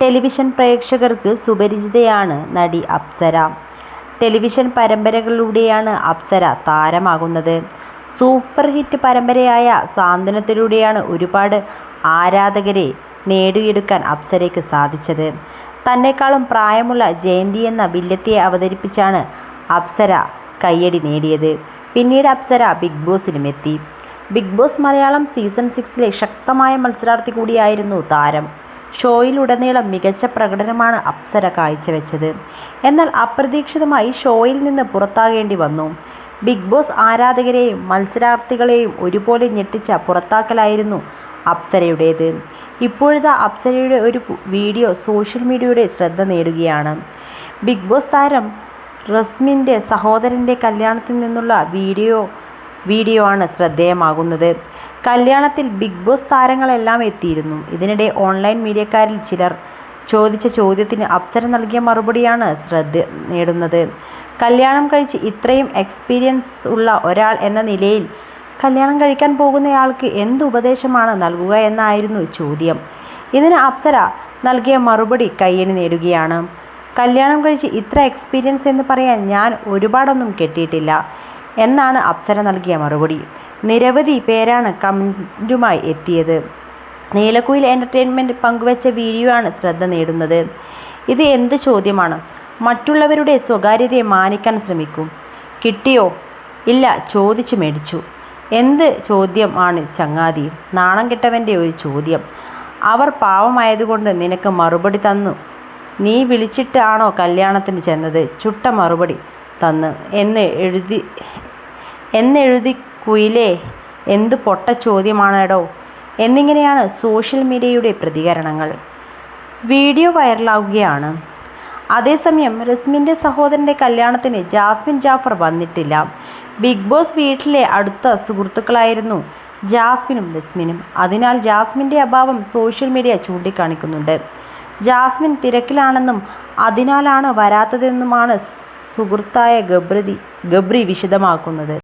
Television പ്രേക്ഷകർക്ക് സുപരിചിതയാണ് നടി അപ്സര. ടെലിവിഷൻ പരമ്പരകളിലൂടെയാണ് അപ്സര താരമാകുന്നത്. സൂപ്പർ ഹിറ്റ് പരമ്പരയായ സാന്ത്വനത്തിലൂടെയാണ് ഒരുപാട് ആരാധകരെ നേടിയെടുക്കാൻ അപ്സരയ്ക്ക് സാധിച്ചത്. തന്നെക്കാളും പ്രായമുള്ള ജയന്തി എന്ന വില്ലത്തെ അവതരിപ്പിച്ചാണ് അപ്സര കയ്യടി നേടിയത്. പിന്നീട് അപ്സര ബിഗ് ബോസിലും എത്തി. ബിഗ് ബോസ് മലയാളം സീസൺ സിക്സിലെ ശക്തമായ മത്സരാർത്ഥി കൂടിയായിരുന്നു താരം. ഷോയിലുടനീളം മികച്ച പ്രകടനമാണ് അപ്സര കാഴ്ചവെച്ചത്. എന്നാൽ അപ്രതീക്ഷിതമായി ഷോയിൽ നിന്ന് പുറത്താകേണ്ടി വന്നു. ബിഗ് ബോസ് ആരാധകരെയും മത്സരാർത്ഥികളെയും ഒരുപോലെ ഞെട്ടിച്ച പുറത്താക്കലായിരുന്നു അപ്സരയുടേത്. ഇപ്പോഴത്തെ അപ്സരയുടെ ഒരു വീഡിയോ സോഷ്യൽ മീഡിയയുടെ ശ്രദ്ധ നേടുകയാണ്. ബിഗ് ബോസ് താരം റസ്മിന്റെ സഹോദരന്റെ കല്യാണത്തിൽ നിന്നുള്ള വീഡിയോ വീഡിയോ ആണ് ശ്രദ്ധേയമാകുന്നത്. കല്യാണത്തിൽ ബിഗ് ബോസ് താരങ്ങളെല്ലാം എത്തിയിരുന്നു. ഇതിനിടെ ഓൺലൈൻ മീഡിയക്കാരിൽ ചിലർ ചോദിച്ച ചോദ്യത്തിന് അപ്സര നൽകിയ മറുപടിയാണ് ശ്രദ്ധ നേടുന്നത്. കല്യാണം കഴിച്ച് ഇത്രയും എക്സ്പീരിയൻസ് ഉള്ള ഒരാൾ എന്ന നിലയിൽ കല്യാണം കഴിക്കാൻ പോകുന്നയാൾക്ക് എന്ത് ഉപദേശമാണ് നൽകുക എന്നായിരുന്നു ചോദ്യം. ഇതിന് അപ്സര നൽകിയ മറുപടി കയ്യണി നേടുകയാണ്. കല്യാണം കഴിച്ച് ഇത്ര എക്സ്പീരിയൻസ് എന്ന് പറയാൻ ഞാൻ ഒരുപാടൊന്നും കെട്ടിയിട്ടില്ല. എന്നാണ് അപ്സര നൽകിയ മറുപടി. നിരവധി പേരാണ് കമന്റുമായി എത്തിയത്. നീലക്കുയിൽ എന്റർടൈൻമെന്റ് പങ്കുവച്ച വീഡിയോ ആണ് ശ്രദ്ധ നേടുന്നത്. ഇത് എന്ത് ചോദ്യമാണ്? മറ്റുള്ളവരുടെ സ്വകാര്യതയെ മാനിക്കാൻ ശ്രമിക്കും. കിട്ടിയോ? ഇല്ല ചോദിച്ചു മേടിച്ചു. എന്ത് ചോദ്യം ആണ് ചങ്ങാതി? നാണം കെട്ടവന്റെ ഒരു ചോദ്യം. അവർ പാവമായതുകൊണ്ട് നിനക്ക് മറുപടി തന്നു. നീ വിളിച്ചിട്ടാണോ കല്യാണത്തിന് ചെന്നത്? ചുട്ട മറുപടി. തന്ന്. എന്ന് എഴുതി എന്നെഴുതി കുയിലേ എന്ത് പൊട്ട ചോദ്യമാണെടോ. എന്നിങ്ങനെയാണ് സോഷ്യൽ മീഡിയയുടെ പ്രതികരണങ്ങൾ. വീഡിയോ വൈറലാവുകയാണ്. അതേസമയം റസ്മിന്റെ സഹോദരന്റെ കല്യാണത്തിന് ജാസ്മിൻ ജാഫർ വന്നിട്ടില്ല. ബിഗ് ബോസ് വീട്ടിലെ അടുത്ത സുഹൃത്തുക്കളായിരുന്നു ജാസ്മിനും റസ്മിനും. അതിനാൽ ജാസ്മിന്റെ അഭാവം സോഷ്യൽ മീഡിയ ചൂണ്ടിക്കാണിക്കുന്നുണ്ട്. ജാസ്മിൻ തിരക്കിലാണെന്നും അതിനാലാണ് വരാത്തതെന്നുമാണ് സുഹൃത്തായ ഗബ്രി ഗബ്രി വിശദമാക്കുന്നത്.